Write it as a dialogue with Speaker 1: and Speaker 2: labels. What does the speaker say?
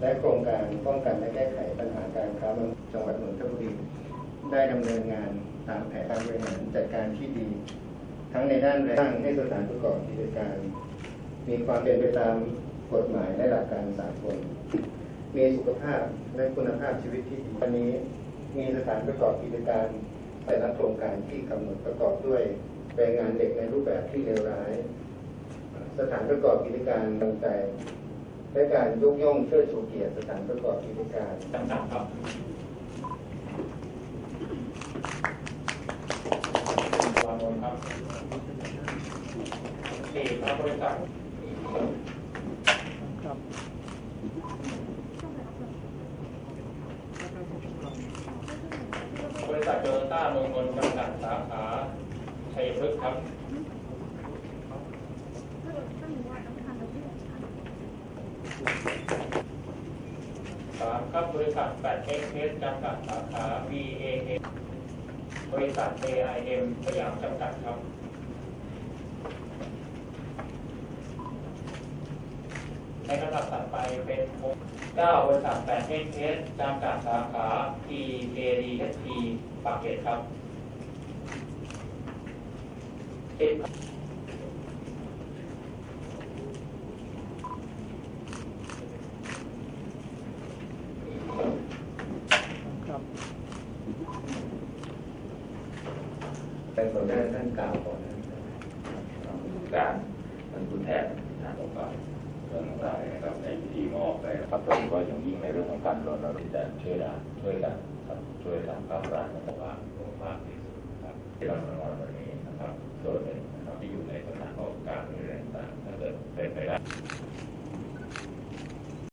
Speaker 1: และโครงการป้องกันและแก้ไขปัญหาการค้ามนุษย์จังหวัดนนทบุรีได้ดำเนินงานตามแผนการบริหารจัดการที่ดี ทั้งในด้านแรงสร้างให้สถานประกอบกิจการ มีความเป็นไปตามกฎหมายและหลักการสากลมีสุขภาพและคุณภาพชีวิตที่ดีวันนี้มีสถานประกอบกิจการแต่ละโครงการที่กำหนดประกอบด้วยแรงงานเด็กในรูปแบบที่เลวร้าย สถานประกอบกิจการต่างใจ และการยกย่องเชิดชูเกียรติสถานประกอบกิจการ
Speaker 2: จำกัดครับวางบนครับสี่ครับบริษัทบริษัทโตโยต้าเมืองนนท์จำกัดสาขาชัยพฤกษ์ครับสาม ครับบริษัทแปดเอ็กเพสจำกัดสาขา BAM บริษัท AIM สยามจำกัดครับในลำดับถัดไปเป็นเก้าบริษัทแปดเอ็กเพสจำกัดสาขา PKDSP ปากเกร็ดครับ
Speaker 1: เป็นคนแรกท่านกล่าวก่อนนะ
Speaker 3: การท่านผู้แทนทางองค์กรเรื่องต่างๆนะครับในพิธีมอบไปครับโดยเฉพาะอย่างยิ่งในเรื่องของการรณรงค์จะช่วยได้ช่วยกันครับช่วยทำข้าวร้านนะครับว่าภาพที่สุดครับที่เรารางวัลวันนี้นะครับส่วนหนึ่งนะครับที่อยู่ในสถานประกอบการหรืออะไรต่างๆถ้าเกิดเป็นไปได้